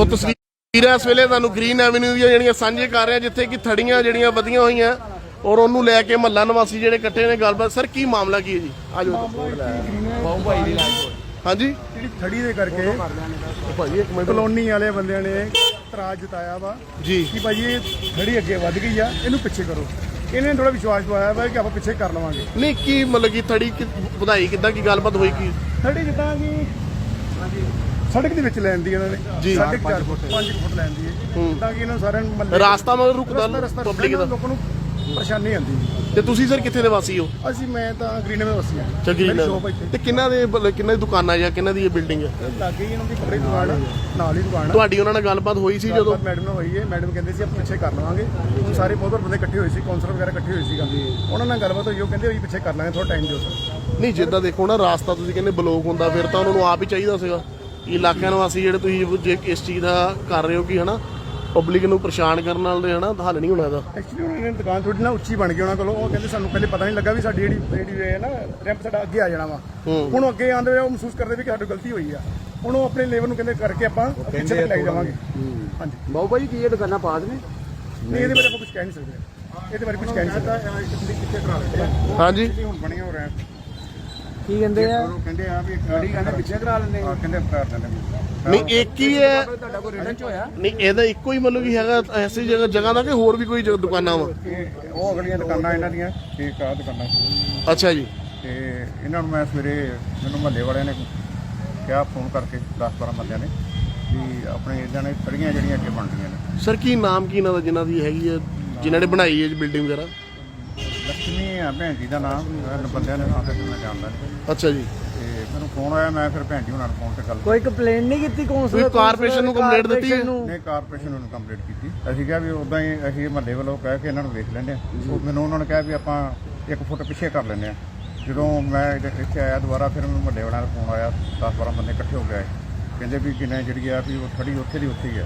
ਸੋ ਤਸਵੀਰਾਂ ਇਸ ਵੇਲੇ ਤੁਹਾਨੂੰ ਗ੍ਰੀਨ ਐਵਨਿਊ ਦੀਆਂ ਜਿਹੜੀਆਂ ਸਾਂਝੇ ਕਰ ਰਹੇ ਆ ਜਿੱਥੇ ਕਿ ਥੜੀਆਂ ਜਿਹੜੀਆਂ ਵਧੀਆਂ ਹੋਈਆਂ ਔਰ ਉਹਨੂੰ ਲੈ ਕੇ ਮਹੱਲਾ ਨਿਵਾਸੀ ਜਿਹੜੇ ਇਕੱਠੇ ਨੇ ਗੱਲਬਾਤ। ਸਰ ਕੀ ਮਾਮਲਾ ਕੀ ਹੈ ਜੀ? ਆਜੋ ਹਾਂਜੀ। ਜਿਹੜੀ ਥੜੀ ਦੇ ਕਰਕੇ ਭਾਜੀ ਇੱਕ ਮਿੰਟ। ਕਲੋਨੀ ਵਾਲੇ ਬੰਦਿਆਂ ਨੇ ਇਤਰਾਜ਼ ਜਤਾਇਆ ਵਾ ਜੀ। ਕਿ ਭਾਜੀ ਇਹ ਥੜੀ ਅੱਗੇ ਵੱਧ ਗਈ ਆ ਇਹਨੂੰ ਪਿੱਛੇ ਕਰੋ। ਇਹਨੇ ਥੋੜਾ ਵਿਸ਼ਵਾਸ ਦਵਾਇਆ ਵਾ ਕਿ ਆਪਾਂ ਪਿੱਛੇ ਕਰ ਲਵਾਂਗੇ। ਨਹੀਂ ਕੀ ਮਤਲਬ ਕਿ ਥੜੀ ਵਧਾਈ ਕਿੱਦਾਂ? ਕੀ ਗੱਲਬਾਤ ਹੋਈ ਕੀ? ਥੜੀ ਜਿੱਦਾਂ ਕਿ ਸੜਕ ਦੇ ਵਿੱਚ ਲੈਣ ਦੀ ਇਹਨਾਂ ਨੇ। ਜੀ। ਸਾਢੇ ਕੁ ਚਾਰ ਫੁੱਟ। 5 ਫੁੱਟ ਲੈਣ ਦੀ ਹੈ। ਤਾਂ ਕਿ ਇਹਨਾਂ ਸਾਰਿਆਂ ਨੂੰ ਮੱਲੇ ਰਾਸਤਾ ਮਤਲਬ ਰੁਕਦਾ ਪਬਲਿਕ ਦਾ। ਲੋਕਾਂ ਨੂੰ ਪਰੇਸ਼ਾਨੀ ਆਉਂਦੀ ਤੇ ਤੁਸੀਂ ਸਰ ਕਿੱਥੇ ਦੇ ਵਾਸੀ ਹੋ? ਅਸੀਂ ਮੈਂ ਤਾਂ ਗ੍ਰੀਨ ਵਿੱਚ ਵਸੀ ਹਾਂ। ਚੱਗੀ ਮੇਰੀ ਸ਼ੋਪ ਇੱਥੇ। ਤੇ ਕਿੰਨਾ ਦੇ ਮਤਲਬ ਕਿੰਨਾ ਦੀ ਦੁਕਾਨਾਂ ਜਾਂ ਕਿੰਨਾ ਦੀ ਇਹ ਬਿਲਡਿੰਗ ਹੈ ਇਹ ਲਾਗੇ ਹੀ ਇਹਨਾਂ ਦੀ ਕੱਪੜੇ ਦੀ ਦੁਕਾਨ ਆ, ਨਾਲ ਹੀ ਦੁਕਾਨ ਆ। ਤੁਹਾਡੀ ਉਹਨਾਂ ਨਾਲ ਗੱਲਬਾਤ ਹੋਈ ਸੀ ਜਦੋਂ? ਮੈਡਮ ਨਾਲ ਹੋਈ ਹੈ। ਮੈਡਮ ਕਹਿੰਦੇ ਸੀ ਆਪਾਂ ਪਿੱਛੇ ਕਰ ਲਵਾਂਗੇ। ਹੁਣ ਸਾਰੇ ਬਹੁਤ ਬੰਦੇ ਇਕੱਠੇ ਹੋਏ ਸੀ ਕੌਂਸਲਰ ਵਗੈਰਾ ਇਕੱਠੇ ਹੋਏ ਸੀਗਾ। ਉਹਨਾਂ ਨਾਲ ਗੱਲਬਾਤ ਹੋਈ ਉਹ ਕਹਿੰਦੇ ਹੋਈ ਪਿੱਛੇ ਕਰ ਲਾਂਗੇ ਥੋੜਾ ਟਾਈਮ ਦਿਓ ਸਰ। ਨਹੀਂ ਜਿੱਦਾਂ ਦੇਖੋ ਨਾ ਰਾਸਤਾ ਤੁਸੀਂ ਕਹਿੰਦੇ ਬਲੌਕ ਹੁੰਦਾ ਫਿਰ ਤਾਂ ਉਹਨਾਂ ਨੂੰ ਆਪ ਹੀ ਚਾਹੀਦਾ ਸੀਗਾ। ਇਲਾਕਿਆਂ ਨਿਵਾਸੀ ਜਿਹੜੇ ਤੁਸੀਂ ਜੇ ਇਸ ਚੀਜ਼ ਦਾ ਕਰ ਰਹੇ ਹੋ ਕਿ ਹਨਾ ਪਬਲਿਕ ਨੂੰ ਪਰੇਸ਼ਾਨ ਕਰਨ ਨਾਲ ਦੇ ਹਨਾ ਹੱਲ ਨਹੀਂ ਹੋਣਾ ਇਹਦਾ। ਐਕਚੁਅਲੀ ਉਹਨਾਂ ਨੇ ਦੁਕਾਨ ਥੋੜੀ ਨਾ ਉੱਚੀ ਬਣ ਗਈ ਉਹਨਾਂ ਕੋਲੋਂ ਉਹ ਕਹਿੰਦੇ ਸਾਨੂੰ ਪਹਿਲੇ ਪਤਾ ਨਹੀਂ ਲੱਗਾ ਵੀ ਸਾਡੀ ਜਿਹੜੀ ਜਿਹੜੀ ਵੇ ਹੈ ਨਾ ਰੈਂਪ ਸਾਡਾ ਅੱਗੇ ਆ ਜਾਣਾ ਵਾ। ਹੁਣ ਉਹ ਅੱਗੇ ਆਂਦੇ ਉਹ ਮਹਿਸੂਸ ਕਰਦੇ ਵੀ ਕਿ ਸਾਡੀ ਗਲਤੀ ਹੋਈ ਆ। ਹੁਣ ਉਹ ਆਪਣੇ ਲੇਵਰ ਨੂੰ ਕਹਿੰਦੇ ਕਰਕੇ ਆਪਾਂ ਪਿੱਛੇ ਤੱਕ ਲੈ ਜਾਵਾਂਗੇ। ਹਾਂਜੀ। ਬਾਬੂ ਭਾਈ ਕੀ ਇਹ ਦੁਕਾਨਾਂ ਪਾਸ ਨੇ ਨਹੀਂ ਇਹਦੇ ਬਾਰੇ ਆਪਾਂ ਕੁਝ ਕਹਿ ਨਹੀਂ ਸਕਦੇ। ਇਹਦੇ ਬਾਰੇ ਕੁਝ ਕਹਿ ਨਹੀਂ ਸਕਦੇ। ਹਾਂਜੀ। ਹੁਣ ਬਣੀ ਹੋ ਰਿਹਾ ਕੀ ਕਹਿੰਦੇ ਆ? ਉਹ ਕਹਿੰਦੇ ਆ ਵੀ ਗਾੜੀ ਕਹਿੰਦੇ ਪਿੱਛੇ ਕਰਾ ਲੈਂਦੇ ਆ। ਕਹਿੰਦੇ ਕਰਾ ਦਿੰਦੇ ਨਹੀਂ ਇੱਕ ਹੀ ਹੈ। ਤੁਹਾਡਾ ਕੋਈ ਰਿਟਰਨ ਚ ਹੋਇਆ? ਨਹੀਂ ਇਹਦਾ ਇੱਕੋ ਹੀ ਮਤਲਬ ਕਿ ਹੈਗਾ ਐਸੀ ਜਗ੍ਹਾ ਜਗ੍ਹਾ ਦਾ ਕਿ ਹੋਰ ਵੀ ਕੋਈ ਦੁਕਾਨਾਂ ਵਾ? ਇਹ ਉਹ ਅਗਲੀਆਂ ਦੁਕਾਨਾਂ ਇਹਨਾਂ ਦੀਆਂ ਠੀਕ ਆ ਦੁਕਾਨਾਂ ਅੱਛਾ ਜੀ। ਤੇ ਇਹਨਾਂ ਨੂੰ ਮੈਂ ਸਵੇਰੇ ਮੈਨੂੰ ਮਹੱਲੇ ਵਾਲਿਆਂ ਨੇ ਕਿਹਾ ਫੋਨ ਕਰਕੇ 10 12 ਬੰਦਿਆਂ ਨੇ ਵੀ ਆਪਣੇ ਇਹਨਾਂ ਨੇ ਖੜੀਆਂ ਜਿਹੜੀਆਂ ਅੱਗੇ ਬਣਦੀਆਂ ਨੇ। ਸਰ ਕੀ ਨਾਮ ਕੀ ਇਹਨਾਂ ਦਾ ਜਿਨ੍ਹਾਂ ਦੀ ਹੈਗੀ ਹੈ ਜਿਨ੍ਹਾਂ ਨੇ ਬਣਾਈ ਹੈ ਜੀ ਬਿਲਡਿੰਗ ਵਗੈਰਾ? ਲక్ష్ਮੀ ਆ ਭੈਣ ਜੀ ਦਾ ਨਾਮ ਇਹਨਾਂ ਬੰਦਿਆਂ ਨੇ ਨਾਮ ਤੇ ਮੈਂ ਜਾਣਦਾ ਨਹੀਂ ਅੱਛਾ ਜੀ। ਤੇ ਮੈਨੂੰ ਫੋਨ ਆਇਆ ਮੈਂ ਫਿਰ ਭੈਣ ਜੀ ਉਹਨਾਂ ਨੂੰ ਫੋਨ ਤੇ ਗੱਲ ਕੋਈ ਕੰਪਲੇਂਟ ਨਹੀਂ ਕੀਤੀ ਕੌਂਸਲ ਕੋਈ ਕਾਰਪੋਰੇਸ਼ਨ ਨੂੰ complaint ਦਿੱਤੀ? ਹੈ? ਨੇ ਕਾਰਪੋਰੇਸ਼ਨ ਨੂੰ ਕੰਪਲੀਟ ਕੀਤੀ। ਅਸੀਂ ਕਿਹਾ ਵੀ ਉਦਾਂ ਹੀ ਅਸੀਂ ਮਹੱਲੇ ਵੱਲੋਂ ਕਹਿ ਕੇ ਇਹਨਾਂ ਨੂੰ ਵੇਖ ਲੈਂਦੇ ਆ ਉਹ ਮੈਨੂੰ ਉਹਨਾਂ ਨੇ ਕਿਹਾ ਵੀ ਆਪਾਂ ਇੱਕ ਫੁੱਟ ਪਿੱਛੇ ਕਰ ਲੈਂਦੇ ਆ ਜਦੋਂ ਮੈਂ ਇੱਥੇ ਇੱਥੇ ਆਇਆ ਦੁਬਾਰਾ ਫਿਰ ਮੈਨੂੰ ਮਹੱਲੇ ਵਾਲਿਆਂ ਦਾ ਫੋਨ ਆਇਆ 10 12 ਬੰਦੇ ਇਕੱਠੇ ਹੋ ਗਏ ਕਹਿੰਦੇ ਵੀ ਕਿੰਨੇ ਜਿਹੜੀ ਆ ਵੀ ਉਹ ਖੜੀ ਉੱਥੇ ਦੀ ਉੱਥੇ ਹੀ ਆ।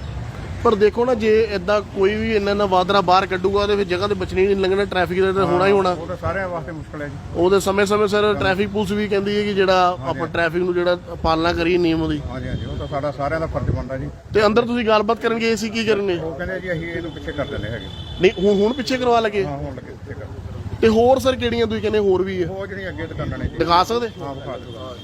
ਪਰ ਦੇਖੋ ਨਾ ਜੇ ਇਦਾਂ ਕੋਈ ਵੀ ਇੰਨਾ ਨਾ ਵਾਦਰਾ ਬਾਹਰ ਕੱਢੂਗਾ ਉਹਦੇ ਵਿੱਚ ਜਗ੍ਹਾ ਤੇ ਬਚਣੀ ਨਹੀਂ ਲੰਘਣਾ ਟ੍ਰੈਫਿਕ ਦਾ ਤਾਂ ਹੋਣਾ ਹੀ ਹੋਣਾ। ਉਹ ਤਾਂ ਸਾਰਿਆਂ ਵਾਸਤੇ ਮੁਸ਼ਕਲ ਹੈ ਜੀ। ਉਹਦੇ ਸਮੇਂ ਸਮੇਂ ਸਰ ਟ੍ਰੈਫਿਕ ਪੁਲਿਸ ਵੀ ਕਹਿੰਦੀ ਹੈ ਕਿ ਜਿਹੜਾ ਆਪਾਂ ਟ੍ਰੈਫਿਕ ਨੂੰ ਜਿਹੜਾ ਪਾਲਣਾ ਕਰੀਏ ਨਿਯਮ ਦੀ। ਹਾਂਜੀ ਹਾਂਜੀ ਉਹ ਤਾਂ ਸਾਡਾ ਸਾਰਿਆਂ ਦਾ ਫਰਜ਼ ਬਣਦਾ ਜੀ। ਤੇ ਅੰਦਰ ਤੁਸੀਂ ਗੱਲਬਾਤ ਕਰਨ ਗਏ ਸੀ ਕੀ ਕਰਨਗੇ? ਉਹ ਕਹਿੰਦੇ ਜੀ ਅਸੀਂ ਇਹਨੂੰ ਪਿੱਛੇ ਕਰ ਦਿੰਦੇ ਹੈਗੇ। ਨਹੀਂ ਹੁਣ ਹੁਣ ਪਿੱਛੇ ਕਰਵਾ ਲਗੇ? ਹਾਂ ਹੁਣ ਲੱਗੇ ਪਿੱਛੇ ਕਰ ਤੇ ਹੋਰ ਸਰ ਕਿਹੜੀਆਂ ਤੁਸੀਂ ਕਹਿੰਦੇ ਹੋਰ ਵੀ ਹੈ? ਉਹ ਜਿਹੜੀਆਂ ਅੱਗੇ ਦੁਕਾਨਾਂ ਨੇ ਜੀ। ਦਿਖਾ ਸਕਦੇ? ਹਾਂ ਵਿਖਾ ਦਿਓ।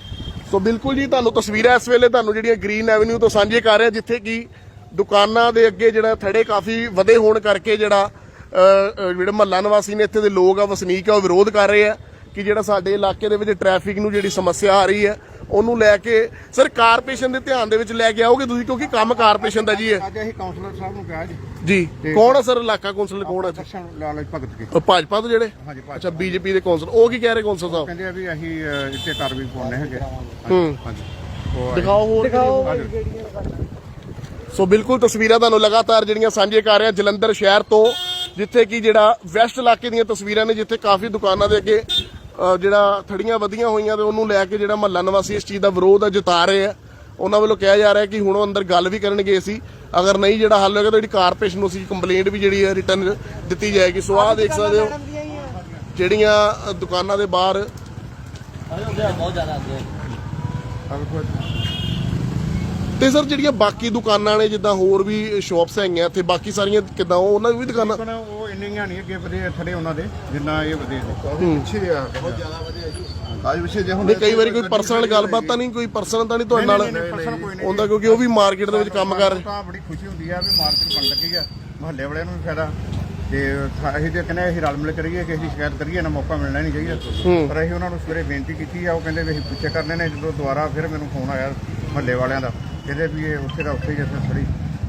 ਸੋ ਬਿਲਕੁਲ ਜੀ ਤੁਹਾਨੂੰ ਤਸਵੀਰਾਂ ਇਸ ਵੇਲੇ ਤੁਹਾਨੂੰ ਜਿਹੜੀਆਂ ਗ੍ਰੀਨ ਐਵਨਿਊ ਤੋਂ ਸਾਂਝੇ ਕਰ ਰਿਹਾ ਜਿੱਥੇ ਕਿ ਦੁਕਾਨਾਂ ਦੇ ਅੱਗੇ ਜਿਹੜਾ ਥੜੇ ਕਾਫੀ ਵਧੇ ਹੋਣ ਕਰਕੇ ਜਿਹੜਾ ਜਿਹੜੇ ਮਹੱਲਾ ਨਿਵਾਸੀ ਨੇ ਇੱਥੇ ਦੇ ਲੋਕ ਆ ਵਸਨੀਕ ਆ ਉਹ ਵਿਰੋਧ ਕਰ ਰਹੇ ਆ ਕਿ ਜਿਹੜਾ ਸਾਡੇ ਇਲਾਕੇ ਦੇ ਵਿੱਚ ਟ੍ਰੈਫਿਕ ਨੂੰ ਜਿਹੜੀ ਸਮੱਸਿਆ ਆ ਰਹੀ ਹੈ ਉਹਨੂੰ ਲੈ ਕੇ ਸਰ ਕਾਰਪੋਰੇਸ਼ਨ ਦੇ ਧਿਆਨ ਦੇ ਵਿੱਚ ਲੈ ਕੇ ਆਓਗੇ ਤੁਸੀਂ? ਕਿਉਂਕਿ ਕੰਮ ਕਾਰਪੋਰੇਸ਼ਨ ਦਾ ਜੀ ਹੈ ਅੱਜ ਅਸੀਂ ਕਾਉਂਸਲਰ ਸਾਹਿਬ ਨੂੰ ਕਿਹਾ ਜੀ। ਜੀ ਕੌਣ ਆ ਸਰ? ਇਲਾਕਾ ਕੌਂਸਲ ਕੌਣ ਆ ਦਰਸ਼ਨ ਲਾਲ ਭਗਤ ਜੀ। ਉਹ ਭਾਜਪਾ ਤੋਂ ਜਿਹੜੇ? ਹਾਂਜੀ ਭਾਜਪਾ। ਅੱਛਾ ਬੀਜੇਪੀ ਦੇ ਕੌਂਸਲ ਉਹ ਕੀ ਕਹਿ ਰਹੇ ਕੌਂਸਲ ਸਾਹਿਬ? ਕਹਿੰਦੇ ਆ ਵੀ ਅਸੀਂ ਇੱਥੇ ਕਰ ਵੀ ਪਾਉਣੇ ਹੈਗੇ। ਹੂੰ। ਹਾਂਜੀ। ਦਿਖਾਓ ਹੋਰ ਦਿਖਾਓ। ਸੋ ਬਿਲਕੁਲ ਤਸਵੀਰਾਂ ਤੁਹਾਨੂੰ ਲਗਾਤਾਰ ਜਿਹੜੀਆਂ ਸਾਂਝੇ ਕਰ ਰਿਹਾ ਜਲੰਧਰ ਸ਼ਹਿਰ ਤੋਂ ਜਿੱਥੇ ਕਿ ਜਿਹੜਾ ਵੈਸਟ ਇਲਾਕੇ ਦੀਆਂ ਤਸਵੀਰਾਂ ਨੇ ਜਿੱਥੇ ਕਾਫੀ ਦੁਕਾਨਾਂ ਦੇ ਅੱਗੇ ਜਿਹੜਾ ਥੜੀਆਂ ਵਧੀਆਂ ਹੋਈਆਂ ਤੇ ਉਹਨੂੰ ਲੈ ਕੇ ਜਿਹੜਾ ਮਹੱਲਾ ਨਿਵਾਸੀ ਇਸ ਚੀਜ਼ ਦਾ ਵਿਰੋਧ ਜਤਾ ਰਹੇ ਆ। ਉਹਨਾਂ ਵੱਲੋਂ ਕਿਹਾ ਜਾ ਰਿਹਾ ਕਿ ਹੁਣ ਉਹ ਅੰਦਰ ਗੱਲ ਵੀ ਕਰਨ ਗਏ ਸੀ ਅਗਰ ਨਹੀਂ ਜਿਹੜਾ ਹੱਲ ਹੋਏਗਾ ਤਾਂ ਜਿਹੜੀ ਕਾਰਪੋਰੇਸ਼ਨ ਨੂੰ ਅਸੀਂ ਕੰਪਲੇਂਟ ਵੀ ਜਿਹੜੀ ਹੈ ਰਿਟਰਨ ਦਿੱਤੀ ਜਾਏਗੀ। ਸੋ ਆਹ ਦੇਖ ਸਕਦੇ ਹੋ ਜਿਹੜੀਆਂ ਦੁਕਾਨਾਂ ਦੇ ਬਾਹਰ ਆਹ ਵੇਖੋ, ਤੇ ਸਰ ਜਿਹੜੀਆਂ ਬਾਕੀ ਦੁਕਾਨਾਂ ਨੇ ਜਿੱਦਾਂ ਹੋਰ ਵੀ ਸ਼ਾਪਸ ਹੈਗੀਆਂ ਇੱਥੇ ਬਾਕੀ ਸਾਰੀਆਂ ਕਿਦਾਂ? ਉਹ ਉਹਨਾਂ ਦੀ ਵੀ ਦੁਕਾਨਾਂ? ਉਹ ਇੰਨੀਆਂ ਨਹੀਂ ਅੱਗੇ ਵਧੇ ਥੜੇ ਉਹਨਾਂ ਦੇ ਜਿੰਨਾ ਇਹ ਵਧੇ ਨੇ। ਪਿੱਛੇ ਆ। ਬਹੁਤ ਜ਼ਿਆਦਾ ਵਧੇ ਜੀ। ਅੱਜ ਪਿੱਛੇ ਜੇ ਹੁਣ ਕਈ ਵਾਰੀ ਕੋਈ ਪਰਸਨਲ ਗੱਲਬਾਤ ਤਾਂ ਨਹੀਂ ਕੋਈ ਪਰਸਨਲ ਤਾਂ ਨਹੀਂ ਤੁਹਾਡੇ ਨਾਲ? ਹੁੰਦਾ ਕਿਉਂਕਿ ਉਹ ਵੀ ਮਾਰਕੀਟ ਦੇ ਵਿੱਚ ਕੰਮ ਕਰ ਰਹੇ। ਤਾਂ ਬੜੀ ਖੁਸ਼ੀ ਹੁੰਦੀ ਆ ਵੀ ਮਾਰਕੀਟ ਬਣ ਲੱਗੀ ਆ। ਮਹੱਲੇ ਵਾਲਿਆਂ ਨੂੰ ਵੀ ਫਾਇਦਾ। ਤੇ ਅਸੀਂ ਤੇ ਕਹਿੰਦੇ ਅਸੀਂ ਰਲ ਮਿਲ ਕਰੀਏ ਕਿਸੇ ਦੀ ਸ਼ਿਕਾਇਤ ਕਰੀਏ ਨਾ ਮੌਕਾ ਮਿਲਣਾ ਨਹੀਂ ਚਾਹੀਦਾ। ਪਰ ਅਸੀਂ ਉਹਨਾਂ ਨੂੰ ਸਵੇਰੇ ਬੇਨਤੀ ਕੀਤੀ ਆ ਉਹ ਕਹਿੰਦੇ ਵੀ ਅਸੀਂ ਪਿੱਛੇ ਕਰ ਲੈਣੇ ਜਦੋਂ ਦੁਬਾਰਾ ਫਿਰ ਮੈਨੂੰ ਫੋਨ ਆਇਆ ਮਹੱਲੇ ਵਾਲਿਆਂ ਦਾ। ਕਹਿੰਦੇ ਵੀ ਇਹ ਉੱਥੇ ਦਾ ਉੱਥੇ ਹੀ ਜਿੱਥੇ ਥੋੜੀ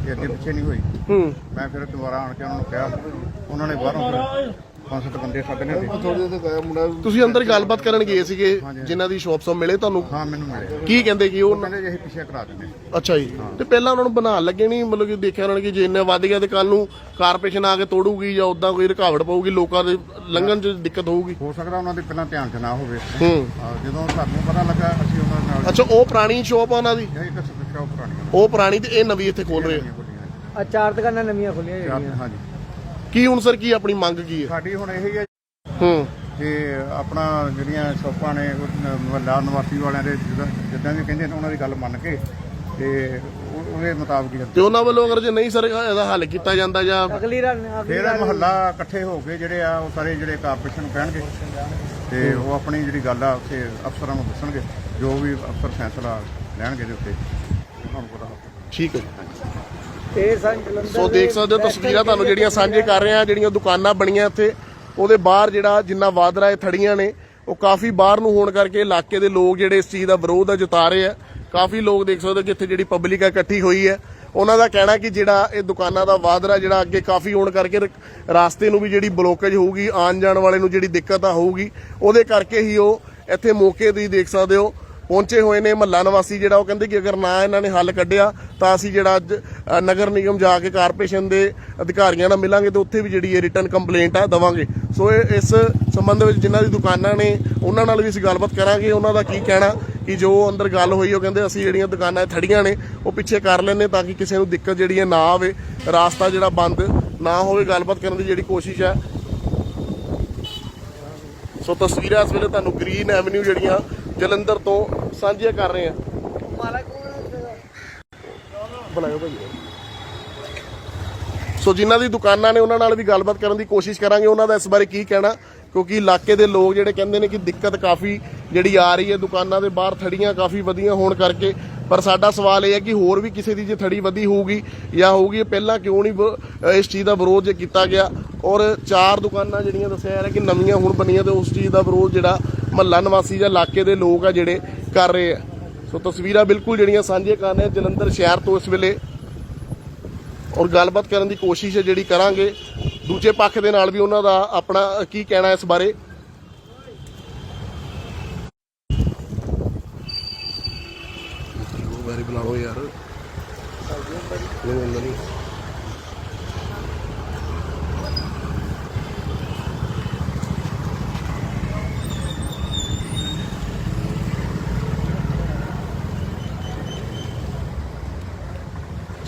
ਇਹ ਅੱਗੇ ਪਿੱਛੇ ਨਹੀਂ ਹੋਈ। ਹੂੰ। ਮੈਂ ਫਿਰ ਦੁਬਾਰਾ ਆਣ ਕੇ ਉਹਨਾਂ ਨੂੰ ਕਿਹਾ ਉਹਨਾਂ ਨੇ ਬਾਹਰੋਂ ਫਿਰ ਪੰਜ ਸੱਤ ਬੰਦੇ ਸੱਦਨੇ ਤੇ। ਥੋੜੇ ਜਿਹੇ ਗਿਆ ਮੁੰਡਾ ਤੁਸੀਂ ਅੰਦਰ ਗੱਲਬਾਤ ਕਰਨ ਗਏ ਸੀਗੇ ਜਿਨ੍ਹਾਂ ਦੀ ਸ਼ਾਪਸ ਤੋਂ ਮਿਲੇ ਤੁਹਾਨੂੰ? ਹਾਂ ਮੈਨੂੰ ਮਿਲੇ। ਕੀ ਕਹਿੰਦੇ ਕਿ ਉਹ? ਉਹ ਕਹਿੰਦੇ ਜੀ ਅਸੀਂ ਪਿੱਛੇ ਕਰਾ ਦਿੰਦੇ। ਅੱਛਾ ਜੀ। ਤੇ ਪਹਿਲਾਂ ਉਹਨਾਂ ਨੂੰ ਬਣਾਉਣ ਲੱਗੇ ਨਹੀਂ? ਮਤਲਬ ਕਿ ਦੇਖਿਆ ਉਹਨਾਂ ਨੇ ਕਿ ਜੇ ਇੰਨੇ ਵੱਧ ਗਿਆ ਤੇ ਕੱਲ ਨੂੰ ਕਾਰਪੋਰੇਸ਼ਨ ਆ ਕੇ ਤੋੜੂਗੀ ਜਾਂ ਉਦਾਂ ਕੋਈ ਰੁਕਾਵਟ ਪਊਗੀ ਲੋਕਾਂ ਦੇ ਲੰਘਣ 'ਚ ਦਿੱਕਤ ਹੋਊਗੀ? ਹੋ ਸਕਦਾ ਉਹਨਾਂ ਦੇ ਪਹਿਲਾਂ ਧਿਆਨ 'ਚ ਨਾ ਹੋਵੇ। ਹੂੰ। ਜਦੋਂ ਸਾਨੂੰ ਪਤਾ ਲੱਗਾ ਅਸੀਂ ਉਹਨਾਂ ਨਾਲ ਅੱਛਾ ਉਹ ਪੁਰਾਣੀ ਸ਼ਾਪ ਆ ਉਹਨਾਂ ਦੀ? ਇਹ ਇੱਕ ਉਹ ਪੁਰਾਣੀ ਤੇ ਇਹ ਨਵੀਂ ਇੱਥੇ ਖੋਲ ਰਹੇ ਆ? ਆ ਚਾਰ ਦੁਕਾਨਾਂ ਨਵੀਆਂ ਖੁੱਲੀਆਂ ਜਿਹੜੀਆਂ ਹਾਂਜੀ। ਕੀ ਹੁਣ ਸਰ ਕੀ ਆਪਣੀ ਮੰਗ ਕੀ ਹੈ? ਸਾਡੀ ਹੁਣ ਇਹ ਹੀ ਹੈ। ਹੂੰ ਕਿ ਆਪਣਾ ਜਿਹੜੀਆਂ ਸ਼ੋਪਾਂ ਨੇ ਮਹੱਲਾ ਨਿਵਾਸੀ ਵਾਲਿਆਂ ਦੇ ਜਿੱਦਾਂ ਜਿੱਦਾਂ ਵੀ ਕਹਿੰਦੇ ਨੇ ਉਹਨਾਂ ਦੀ ਗੱਲ ਮੰਨ ਕੇ ਤੇ ਉਹ- ਉਹਦੇ ਮੁਤਾਬਕ ਹੀ ਤੇ ਉਹਨਾਂ ਵੱਲੋਂ ਅਗਰ ਜੇ ਨਹੀਂ ਸਰ ਇਹਦਾ ਹੱਲ ਕੀਤਾ ਜਾਂਦਾ ਜਾਂ ਅਗਲੀ ਰਨ ਅਗਲੀ ਫਿਰ ਰਨ ਮਹੱਲਾ ਇਕੱਠੇ ਹੋ ਕੇ ਜਿਹੜੇ ਆ ਉਹ ਸਾਰੇ ਜਿਹੜੇ ਕਾਰਪੋਰੇਸ਼ਨ ਨੂੰ ਕਹਿਣਗੇ ਤੇ ਉਹ ਆਪਣੀ ਜਿਹੜੀ ਗੱਲ ਆ ਉੱਥੇ ਅਫਸਰਾਂ ਨੂੰ ਦੱਸਣਗੇ ਜੋ ਵੀ ਅਫਸਰ ਫੈਸਲਾ ਲੈਣਗੇ ਦੇ ਉੱਤੇ। ਠੀਕ ਹੈ। ਇਹ ਸਨ ਜਲੰਧਰ ਸੋ ਦੇਖ ਸਕਦੇ ਹੋ ਤਸਵੀਰਾਂ ਤੁਹਾਨੂੰ ਜਿਹੜੀਆਂ ਸਾਂਝੇ ਕਰ ਰਹੇ ਆ ਜਿਹੜੀਆਂ ਦੁਕਾਨਾਂ ਬਣੀਆਂ ਇੱਥੇ ਉਹਦੇ ਬਾਹਰ ਜਿਹੜਾ ਜਿੰਨਾ ਵਾਦਰਾ ਇਹ ਥੜੀਆਂ ਨੇ ਉਹ ਕਾਫੀ ਬਾਹਰ ਨੂੰ ਹੋਣ ਕਰਕੇ ਇਲਾਕੇ ਦੇ ਲੋਕ ਜਿਹੜੇ ਇਸ ਚੀਜ਼ ਦਾ ਵਿਰੋਧ ਆ ਜਤਾ ਰਹੇ ਆ ਕਾਫੀ ਲੋਕ ਦੇਖ ਸਕਦੇ ਹੋ ਇੱਥੇ ਜਿਹੜੀ ਪਬਲਿਕ ਇਕੱਠੀ ਹੋਈ ਹੈ ਉਹਨਾਂ ਦਾ ਕਹਿਣਾ ਕਿ ਜਿਹੜਾ ਇਹ ਦੁਕਾਨਾਂ ਦਾ ਵਾਦਰਾ ਜਿਹੜਾ ਅੱਗੇ ਕਾਫੀ ਹੋਣ ਕਰਕੇ ਰਾਸਤੇ ਨੂੰ ਵੀ ਜਿਹੜੀ ਬਲੋਕੇਜ ਹੋਊਗੀ ਆਉਣ ਜਾਣ ਵਾਲੇ ਨੂੰ ਜਿਹੜੀ ਦਿੱਕਤ ਆ ਹੋਊਗੀ ਉਹਦੇ ਕਰਕੇ ਹੀ ਉਹ ਇੱਥੇ ਮੌਕੇ ਦੀ ਦੇਖ ਸਕਦੇ ਹੋ ਪਹੁੰਚੇ ਹੋਏ ਨੇ ਮਹੱਲਾ ਨਿਵਾਸੀ ਜਿਹੜਾ ਉਹ ਕਹਿੰਦੇ ਕਿ ਅਗਰ ਨਾ ਇਹਨਾਂ ਨੇ ਹੱਲ ਕੱਢਿਆ ਤਾਂ ਅਸੀਂ ਜਿਹੜਾ ਅੱਜ ਨਗਰ ਨਿਗਮ ਜਾ ਕੇ ਕਾਰਪੋਰੇਸ਼ਨ ਦੇ ਅਧਿਕਾਰੀਆਂ ਨਾਲ ਮਿਲਾਂਗੇ ਤੇ ਉੱਥੇ ਵੀ ਜਿਹੜੀ ਇਹ ਰਿਟਰਨ ਕੰਪਲੇਂਟ ਆ ਦਵਾਂਗੇ। ਸੋ ਇਹ ਇਸ ਸੰਬੰਧ ਵਿੱਚ ਜਿਨ੍ਹਾਂ ਦੀ ਦੁਕਾਨਾਂ ਨੇ ਉਹਨਾਂ ਨਾਲ ਵੀ ਅਸੀਂ ਗੱਲਬਾਤ ਕਰਾਂਗੇ। ਉਹਨਾਂ ਦਾ ਕੀ ਕਹਿਣਾ ਕਿ ਜੋ ਅੰਦਰ ਗੱਲ ਹੋਈ, ਉਹ ਕਹਿੰਦੇ ਅਸੀਂ ਜਿਹੜੀਆਂ ਦੁਕਾਨਾਂ ਥੜੀਆਂ ਨੇ, ਉਹ ਪਿੱਛੇ ਕਰ ਲੈਨੇ ਤਾਂ ਕਿ ਕਿਸੇ ਨੂੰ ਦਿੱਕਤ ਜਿਹੜੀ ਹੈ ਨਾ ਆਵੇ। ਰਾਸਤਾ ਜਿਹੜਾ ਬੰਦ ਨਾ ਹੋਵੇ, ਗੱਲਬਾਤ ਕਰਨ ਦੀ ਜਿਹੜੀ ਕੋਸ਼ਿਸ਼ ਹੈ। ਸੋ ਤਸਵੀਰਾਂ ਇਸ ਵੇਲੇ ਤੁਹਾਨੂੰ ਗ੍ਰੀਨ ਐਵਨਿਊ ਜਿਹੜੀਆਂ ਜਲੰਧਰ ਤੋਂ ਸਾਂਝੀਆਂ ਕਰ ਰਹੇ ਆ। ਭਾਈ। ਸੋ ਜਿਨ੍ਹਾਂ ਦੀ ਦੁਕਾਨਾਂ ਨੇ ਉਹਨਾਂ ਨਾਲ ਵੀ ਗੱਲਬਾਤ ਕਰਨ ਦੀ ਕੋਸ਼ਿਸ਼ ਕਰਾਂਗੇ ਉਹਨਾਂ ਦਾ ਇਸ ਬਾਰੇ ਕੀ ਕਹਿਣਾ? ਕਿਉਂਕਿ ਇਲਾਕੇ ਦੇ ਲੋਕ ਜਿਹੜੇ ਕਹਿੰਦੇ ਨੇ ਕਿ ਦਿੱਕਤ ਕਾਫੀ ਜਿਹੜੀ ਆ ਰਹੀ ਹੈ ਦੁਕਾਨਾਂ ਦੇ ਬਾਹਰ ਥੜੀਆਂ ਕਾਫੀ ਵਧੀਆਂ ਹੋਣ ਕਰਕੇ। ਪਰ ਸਾਡਾ ਸਵਾਲ ਇਹ ਹੈ ਕਿ ਹੋਰ ਵੀ ਕਿਸੇ ਦੀ ਜੇ ਥੜੀ ਵਧੀ ਹੋਊਗੀ ਜਾਂ ਹੋਊਗੀ ਪਹਿਲਾਂ ਕਿਉਂ ਨਹੀਂ ਇਸ ਚੀਜ਼ ਦਾ ਵਿਰੋਧ ਜੇ ਕੀਤਾ ਗਿਆ? ਔਰ ਚਾਰ ਦੁਕਾਨਾਂ ਜਿਹੜੀਆਂ ਦੱਸਿਆ ਜਾ ਰਿਹਾ ਕਿ ਨਵੀਆਂ ਹੁਣ ਬਣੀਆਂ ਤੇ ਉਸ ਚੀਜ਼ ਦਾ ਵਿਰੋਧ ਜਿਹੜਾ ਮਹੱਲਾ ਨਿਵਾਸੀ ਜਾਂ ਇਲਾਕੇ ਦੇ ਲੋਕ ਆ ਜਿਹੜੇ ਕਰ ਰਹੇ ਆ। ਸੋ ਤਸਵੀਰਾਂ ਬਿਲਕੁਲ ਜਿਹੜੀਆਂ ਸਾਂਝੀਆਂ ਕਰ ਰਹੇ ਆ ਜਲੰਧਰ ਸ਼ਹਿਰ ਤੋਂ ਇਸ ਵੇਲੇ। ਔਰ ਗੱਲਬਾਤ ਕਰਨ ਦੀ ਕੋਸ਼ਿਸ਼ ਹੈ ਜਿਹੜੀ ਕਰਾਂਗੇ। ਦੂਜੇ ਪੱਖ ਦੇ ਨਾਲ ਵੀ ਉਹਨਾਂ ਦਾ ਆਪਣਾ ਕੀ ਕਹਿਣਾ ਇਸ ਬਾਰੇ ਬੁਲਾ ਲਓ ਯਾਰ ਨਹੀਂ ਨਹੀਂ ਨਹੀਂ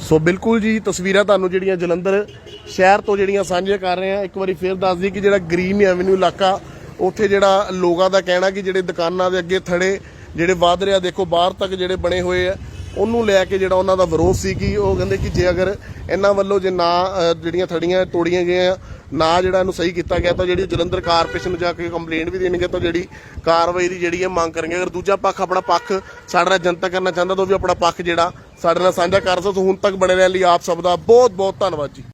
ਸੋ ਬਿਲਕੁਲ ਜੀ, ਤਸਵੀਰਾਂ ਤੁਹਾਨੂੰ ਜਿਹੜੀਆਂ ਜਲੰਧਰ ਸ਼ਹਿਰ ਤੋਂ ਜਿਹੜੀਆਂ ਸਾਂਝੀਆਂ ਕਰ ਰਹੇ ਆ ਇੱਕ ਵਾਰੀ ਫੇਰ ਦੱਸ ਦਈਏ ਕਿ ਜਿਹੜਾ ਗ੍ਰੀਨ ਐਵਨਿਊ ਇਲਾਕਾ, ਉੱਥੇ ਜਿਹੜਾ ਲੋਕਾਂ ਦਾ ਕਹਿਣਾ ਕਿ ਜਿਹੜੇ ਦੁਕਾਨਾਂ ਦੇ ਅੱਗੇ ਥੜੇ, ਜਿਹੜੇ ਵਧ ਰਿਹਾ, ਦੇਖੋ ਬਾਹਰ ਤੱਕ ਜਿਹੜੇ ਬਣੇ ਹੋਏ ਆ, ਉਹਨੂੰ ਲੈ ਕੇ ਜਿਹੜਾ ਉਹਨਾਂ ਦਾ ਵਿਰੋਧ ਸੀ ਕਿ ਉਹ ਕਹਿੰਦੇ ਕਿ ਜੇ ਅਗਰ ਇਹਨਾਂ ਵੱਲੋਂ ਜੇ ਨਾ ਜਿਹੜੀਆਂ ਥੜੀਆਂ ਤੋੜੀਆਂ ਗਈਆਂ ਨਾ ਜਿਹੜਾ ਇਹਨੂੰ ਸਹੀ ਕੀਤਾ ਗਿਆ, ਤਾਂ ਜਿਹੜੀ ਜਲੰਧਰ ਕਾਰਪੋਰੇਸ਼ਨ ਨੂੰ ਜਾ ਕੇ ਕੰਪਲੇਂਟ ਵੀ ਦੇਣਗੇ, ਤਾਂ ਜਿਹੜੀ ਕਾਰਵਾਈ ਦੀ ਜਿਹੜੀ ਹੈ ਮੰਗ ਕਰਨਗੇ, ਅਗਰ ਦੂਜਾ ਪੱਖ ਆਪਣਾ ਪੱਖ ਸਾਡਾ ਨਾਲ ਜਨਤਕ ਕਰਨਾ ਚਾਹੁੰਦਾ, ਤਾਂ ਉਹ ਵੀ ਆਪਣਾ ਪੱਖ ਜਿਹੜਾ ਸਾਡੇ ਨਾਲ ਸਾਂਝਾ ਕਰ ਸਕਦਾ ਸੋ ਹੁਣ ਤੱਕ ਬਣੇ ਰਹਿਣ ਲਈ ਆਪ ਸਭ ਦਾ ਬਹੁਤ ਬਹੁਤ ਧੰਨਵਾਦ ਜੀ।